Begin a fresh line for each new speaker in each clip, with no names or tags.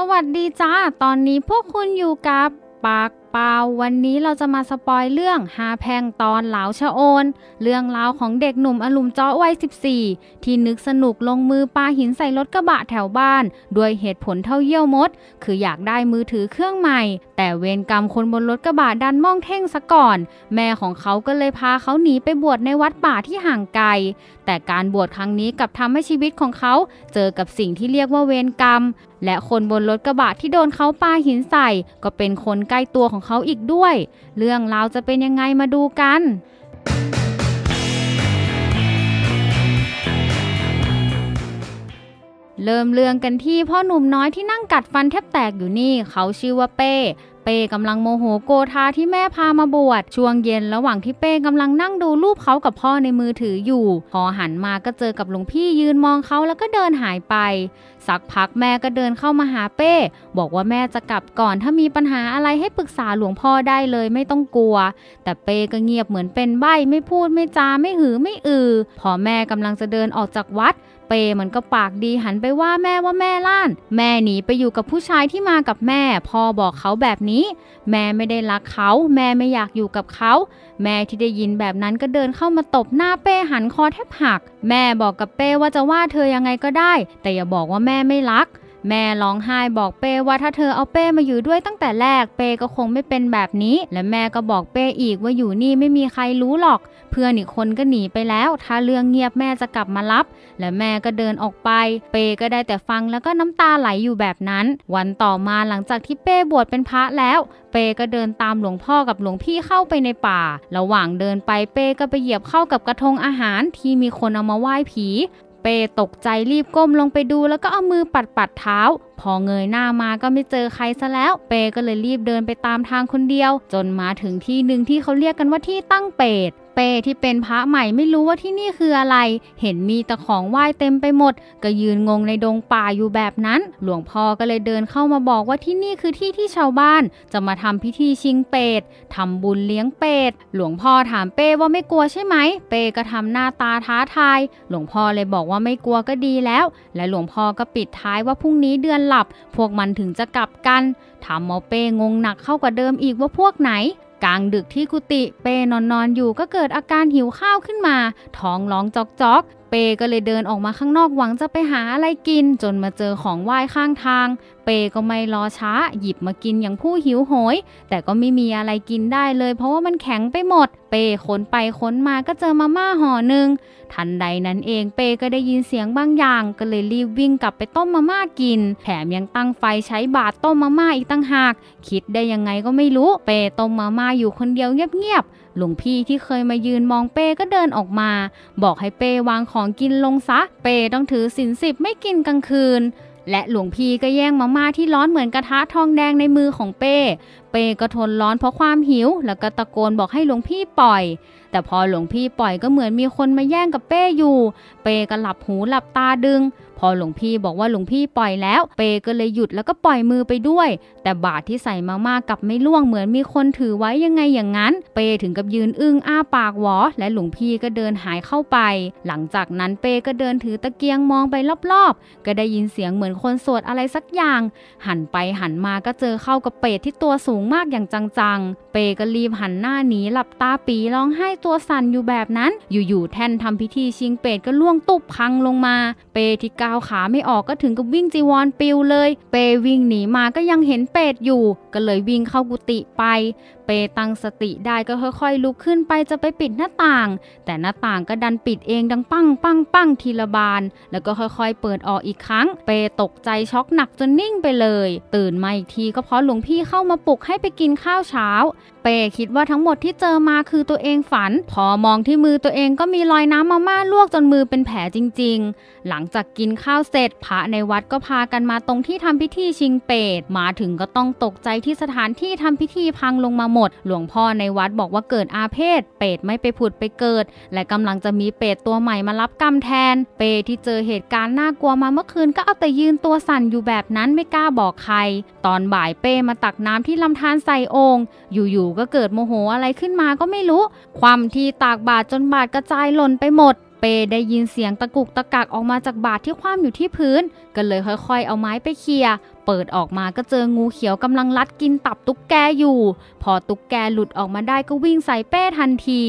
สวัสดีจ้า ตอนนี้พวกคุณอยู่กับปากเปล่าวันนี้เราจะมาสปอยเรื่องหาแพงตอนเหลาชะโอน เรื่องราวของเด็กหนุ่มอลุมเจาะวัย 14 ที่นึกสนุกลงมือปาหินใส่รถกระบะแถวบ้าน ด้วยเหตุผลเท่าเยี่ยวมด คืออยากได้มือถือเครื่องใหม่ แต่เวรกรรมคนบนรถกระบะดันมองเท่งซะก่อน แม่ของเขาก็เลยพาเขาหนีไปบวชในวัดป่าที่ห่างไกล แต่การบวชครั้งนี้กลับทำให้ชีวิตของเขาเจอกับสิ่งที่เรียกว่าเวรกรรม และคนบนรถกระบะที่โดนเขาปาหินใส่ ก็เป็นคนใกล้ตัวของเขาอีกด้วย เรื่องราวจะเป็นยังไงมาดูกัน เริ่มเรื่องกันที่พ่อหนุ่มน้อยที่นั่งกัดฟันแทบแตกอยู่นี่ เขาชื่อว่าเป้ เป้กำลังโมโหโกธาที่แม่พามาบวชช่วงเย็นระหว่างที่เป้กำลังนั่งดูรูปเขากับพ่อในมือถืออยู่ พอหันมาก็เจอกับหลวงพี่ยืนมองเขาแล้วก็เดินหายไป สักพักแม่ก็เดินเข้ามาหาเป้ บอกว่าแม่จะกลับก่อนถ้ามีปัญหาอะไรให้ปรึกษาหลวงพ่อได้เลยไม่ต้องกลัว แต่เป้ก็เงียบเหมือนเป็นใบ้ไม่พูดไม่จาไม่หือไม่อือ พอแม่กำลังจะเดินออกจากวัด เปมันก็ปากดีหันไปว่าแม่ว่าแม่ล้าน แม่หนีไปอยู่กับผู้ชายที่มากับแม่ พ่อบอกเขาแบบนี้ แม่ไม่ได้รักเขา แม่ไม่อยากอยู่กับเขา แม่ที่ได้ยินแบบนั้นก็เดินเข้ามาตบหน้าเป้หันคอแทบหัก แม่บอกกับเป้ว่าจะว่าเธอยังไงก็ได้ แต่อย่าบอกว่าแม่ไม่รัก แม่ร้องไห้บอกเป้ว่าถ้าเธอเอาเป้มาอยู่ด้วยตั้งแต่แรกเป้ก็คงไม่เป็นแบบนี้ และแม่ก็บอกเป้อีกว่าอยู่นี่ไม่มีใครรู้หรอก เพื่อนอีกคนก็หนีไปแล้ว ถ้าเรื่องเงียบแม่จะกลับมารับ และแม่ก็เดินออกไป เป้ก็ได้แต่ฟังแล้วก็น้ำตาไหลอยู่แบบนั้น วันต่อมาหลังจากที่เป้บวชเป็นพระแล้ว เป้ก็เดินตามหลวงพ่อกับหลวงพี่เข้าไปในป่า ระหว่างเดินไปเป้ก็ไปเหยียบเข้ากับกระทงอาหารที่มีคนเอามาไหว้ผี เป้ตกใจรีบก้มลงไปดูแล้วก็เอามือปัดปัดๆเท้า พอเงยหน้ามาก็ไม่เจอใครซะแล้ว เป้ก็เลยรีบเดินไปตามทางคนเดียว จนมาถึงที่หนึ่งที่เขาเรียกกันว่าที่ตั้งเป็ด เป้ที่เป็นพระใหม่ไม่รู้ว่าที่นี่คืออะไร เห็นมีแต่ของไหว้เต็มไปหมด ก็ยืนงงในดงป่าอยู่แบบนั้น หลวงพ่อก็เลยเดินเข้ามาบอกว่าที่นี่คือที่ที่ชาวบ้าน จะมาทำพิธีชิงเปรตทำบุญเลี้ยงเปรตหลวงพ่อถามเป้ว่าไม่กลัวใช่ไหม เป้ก็ทำหน้าตาท้าทาย หลวงพ่อเลยบอกว่าไม่กลัวก็ดีแล้ว และหลวงพ่อก็ปิดท้ายว่าพรุ่งนี้เดือนหลับ พวกมันถึงจะกลับกันถามหมอเป้งงหนักเข้ากว่าเดิมอีกว่าพวกไหน กลางดึกที่กุฏิเป้นอนนอนอยู่ก็เกิดอาการหิวข้าวขึ้นมา ท้องร้องจอกจอกๆเป้ก็เลยเดินออกมาข้างนอกหวังจะไปหาอะไรกิน จนมาเจอของไหว้ข้างทาง เป้ก็ไม่รอช้า หยิบมากินอย่างผู้หิวโหย แต่ก็ไม่มีอะไรกินได้เลย เพราะว่ามันแข็งไปหมด เป้ค้นไปค้นมาก็เจอมาม่าห่อหนึ่งทันใดนั้นเองเป้ก็ได้ยินเสียงบางอย่าง ก็เลยรีบวิ่งกลับไปต้มมาม่ากิน แถมยังตั้งไฟใช้บาตรต้มมาม่าอีกตั้งหาก คิดได้ยังไงก็ไม่รู้ เป้ต้มมาม่าอยู่คนเดียวเงียบๆหลวงพี่ที่เคยมายืนมองเป้ก็เดินออกมา บอกให้เป้วางของกินลงซะ เป้ต้องถือศีลสิบไม่กินกลางคืน และหลวงพี่ก็แย่งมาม่าที่ร้อนเหมือนกระทะทองแดงในมือของเป้เป้ก็ทนร้อนเพราะความหิว แล้วก็ตะโกนบอกให้หลวงพี่ปล่อย แต่พอหลวงพี่ปล่อยก็เหมือนมีคนมาแย่งกับเป้อยู่ เป้ก็หลับหูหลับตาดึง พอหลวงพี่บอกว่าหลวงพี่ปล่อยแล้ว เปก็เลยหยุดแล้วก็ปล่อยมือไปด้วย แต่บาทที่ใส่มามากลับไม่ล่วงเหมือนมีคนถือไว้ยังไงอย่างนั้น เปถึงกับยืนอึ้งอ้าปากหวอ และหลวงพี่ก็เดินหายเข้าไป หลังจากนั้นเปก็เดินถือตะเกียงมองไปรอบๆ ก็ได้ยินเสียงเหมือนคนสวดอะไรสักอย่าง หันไปหันมาก็เจอเข้ากับเป็ดที่ตัวสูงมากอย่างจังๆ เปก็รีบหันหน้าหนีหลับตาปีร้องไห้ตัวสั่นอยู่แบบนั้น อยู่ๆแท่นทำพิธีชิงเป็ดก็ล่วงตุบพังลงมา เปที่ก้าวขาไม่ออกก็ถึงกับวิ่งจีวรปิวเลย เปวิ่งหนีมาก็ยังเห็นเป็ดอยู่ก็เลยวิ่งเข้ากุฏิไป เปตั้งสติได้ก็ค่อยๆ ลุกขึ้นไปจะไปปิดหน้าต่าง แต่หน้าต่างก็ดันปิดเองดังปังปังปังทีละบาน แล้วก็ค่อยๆ เปิดออกอีกครั้ง เปตกใจช็อกหนักจนนิ่งไปเลย ตื่นมาอีกทีก็เพราะหลวงพี่เข้ามาปลุกให้ไปกินข้าวเช้า เปคิดว่าทั้งหมดที่เจอมาคือตัวเองฝัน พอมองที่มือตัวเองก็มีรอยน้ำมาม่าลวกจนมือเป็นแผลจริง ๆ หลังจากกินข้าวเสร็จพระในวัดก็พากันมาตรงที่ทำพิธีชิงเปตมาถึงก็ต้องตกใจที่สถานที่ทำพิธีพังลงมาหมด หลวงพ่อในวัดบอกว่าเกิดอาเพศ เปรตไม่ไปผุดไปเกิด และกำลังจะมีเปรตตัวใหม่มารับกรรมแทน เปรตที่เจอเหตุการณ์น่ากลัวมาเมื่อคืนก็เอาแต่ยืนตัวสั่นอยู่แบบนั้นไม่กล้าบอกใคร ตอนบ่ายเป้มาตักน้ำที่ลำธารใส่โองค์ อยู่ๆก็เกิดโมโหอะไรขึ้นมาก็ไม่รู้ ความที่ตากบาตรจนบาตรกระจายหล่นไปหมดเปได้ยินเสียงตะกุกตะกักออกมาจากบาตรที่คว่ำอยู่ที่พื้น ก็เลยค่อยๆ เอาไม้ไปเคลีย เปิดออกมาก็เจองูเขียวกำลังลัดกินตับตุ๊กแกอยู่ พอตุ๊กแกหลุดออกมาได้ก็วิ่งใส่เป้ทันที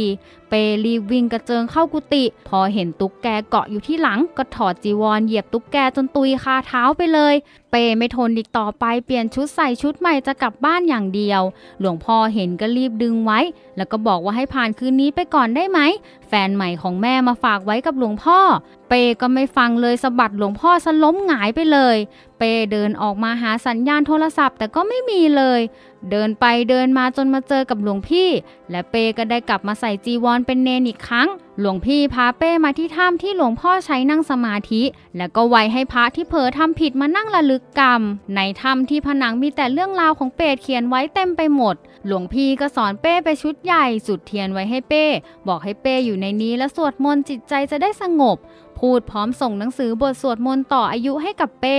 เปรีบวิ่งกระเจิงเข้ากุฏิพอเห็นตุ๊กแกเกาะอยู่ที่หลัง ก็ถอดจีวรเหยียบตุ๊กแกจนตุยคาเท้าไปเลย เปไม่ทนอีกต่อไปเปลี่ยนชุดใส่ชุดใหม่จะกลับบ้านอย่างเดียว หลวงพ่อเห็นก็รีบดึงไว้ แล้วก็บอกว่าให้ผ่านคืนนี้ไปก่อนได้ไหม แฟนใหม่ของแม่มาฝากไว้กับหลวงพ่อ เปก็ไม่ฟังเลยสะบัดหลวงพ่อสล้มหงายไปเลย เปเดินออกมาหาสัญญาณโทรศัพท์แต่ก็ไม่มีเลย เดินไปเดินมาจนมาเจอกับหลวงพี่ และเปก็ได้กลับมาใส่จีวรเป็นเนนอีกครั้ง หลวงพี่พาเป้มาที่ถ้ำที่หลวงพ่อใช้นั่งสมาธิ แล้วก็ไว้ให้พระที่เผลอทำผิดมานั่งระลึกกรรม ในถ้ำที่ผนังมีแต่เรื่องราวของเปรตเขียนไว้เต็มไปหมด หลวงพี่ก็สอนเป้ไปชุดใหญ่จุดเทียนไว้ให้เป้ บอกให้เป้อยู่ในนี้และสวดมนต์จิตใจจะได้สงบ พูดพร้อมส่งหนังสือบทสวดมนต์ต่ออายุให้กับเป้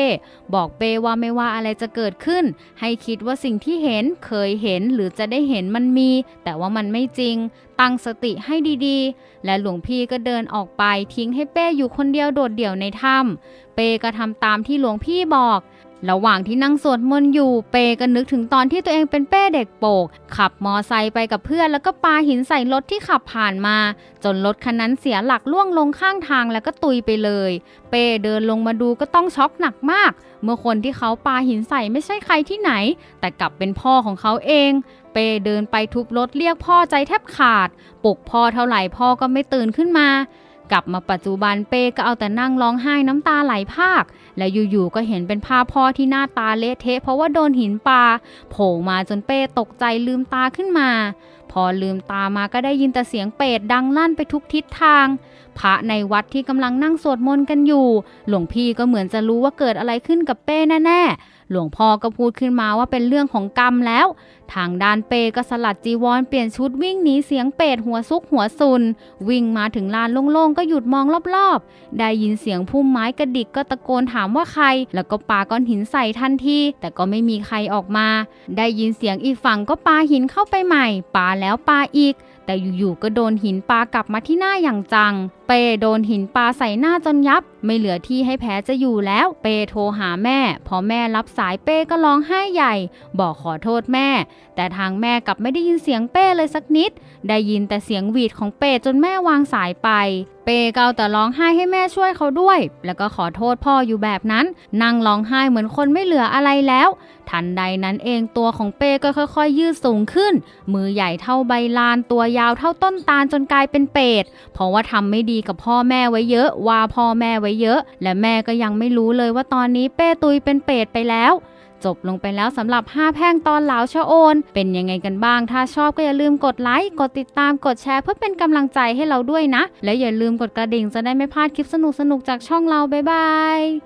บอกเป้ว่าไม่ว่าอะไรจะเกิดขึ้น ให้คิดว่าสิ่งที่เห็นเคยเห็นหรือจะได้เห็นมันมี แต่ว่ามันไม่จริง ตั้งสติให้ดีๆ และหลวงพี่ก็เดินออกไปทิ้งให้เป้อยู่คนเดียวโดดเดี่ยวในถ้ำเป้ก็ทำตามที่หลวงพี่บอก ระหว่างที่นั่งสวดมนต์อยู่เปก็นึกถึงตอนที่ตัวเองเป็นเป้เด็กโปก ขับมอไซค์ไปกับเพื่อนแล้วก็ปาหินใส่รถที่ขับผ่านมา จนรถคันนั้นเสียหลักล่วงลงข้างทางแล้วก็ตุยไปเลย เป้เดินลงมาดูก็ต้องช็อกหนักมาก เมื่อคนที่เขาปาหินใส่ไม่ใช่ใครที่ไหน แต่กลับเป็นพ่อของเขาเอง เป้เดินไปทุบรถเรียกพ่อใจแทบขาด ปลุกพ่อเท่าไหร่พ่อก็ไม่ตื่นขึ้นมา กลับมาปัจจุบันเป้ก็เอาแต่นั่งร้องไห้น้ำตาไหลพากและอยู่ๆก็เห็นเป็นภาพพ่อที่หน้าตาเละเทะเพราะว่าโดนหินปาโผล่มาจนเป้ตกใจลืมตาขึ้นมา พอลืมตามาก็ได้ยินแต่เสียงเป็ดดังลั่นไปทุกทิศทาง พระในวัดที่กำลังนั่งสวดมนต์กันอยู่ หลวงพี่ก็เหมือนจะรู้ว่าเกิดอะไรขึ้นกับเป้แน่ๆ หลวงพ่อก็พูดขึ้นมาว่าเป็นเรื่องของกรรมแล้ว ทางด้านเปก็สลัดจีวรเปลี่ยนชุดวิ่งหนีเสียงเปรตหัวซุกหัวซุน วิ่งมาถึงลานโล่งๆ ก็หยุดมองรอบๆ ได้ยินเสียงพุ่มไม้กระดิกก็ตะโกนถามว่าใคร แล้วก็ปาก้อนหินใส่ทันทีแต่ก็ไม่มีใครออกมา ได้ยินเสียงอีกฝั่งก็ปาหินเข้าไปใหม่ปาแล้วปาอีก แต่อยู่ๆก็โดนหินปากลับมาที่หน้าอย่างจัง เปโดนหินปาใส่หน้าจนยับไม่เหลือที่ให้แผลจะอยู่แล้ว เปโทรหาแม่ พอแม่รับสายเป้ก็ร้องไห้ใหญ่ บอกขอโทษแม่ แต่ทางแม่กลับไม่ได้ยินเสียงเป้เลยสักนิด ได้ยินแต่เสียงหวีดของเป้จนแม่วางสายไป เป้ก็เอาแต่ร้องไห้ให้แม่ช่วยเขาด้วย แล้วก็ขอโทษพ่ออยู่แบบนั้น นั่งร้องไห้เหมือนคนไม่เหลืออะไรแล้ว ทันใดนั้นเองตัวของเป้ก็ค่อยๆยืดสูงขึ้น มือใหญ่เท่าใบลาน ตัวยาวเท่าต้นตาลจนกลายเป็นเป็ดเพราะว่าทำไม่ดีกับพ่อแม่ไว้เยอะว่าพ่อแม่ไว้เยอะ และแม่ก็ยังไม่รู้เลยว่าตอนนี้เป้ตุยเป็นเป็ดไปแล้ว จบลงไปแล้วสำหรับ 5 แพร่งตอนเหลาชะโอน เป็นยังไงกันบ้าง ถ้าชอบก็อย่าลืมกดไลค์กดติดตามกดแชร์เพื่อเป็นกำลังใจให้เราด้วยนะ และอย่าลืมกดกระดิ่งจะได้ไม่พลาดคลิปสนุกๆจากช่องเราบ๊ายบาย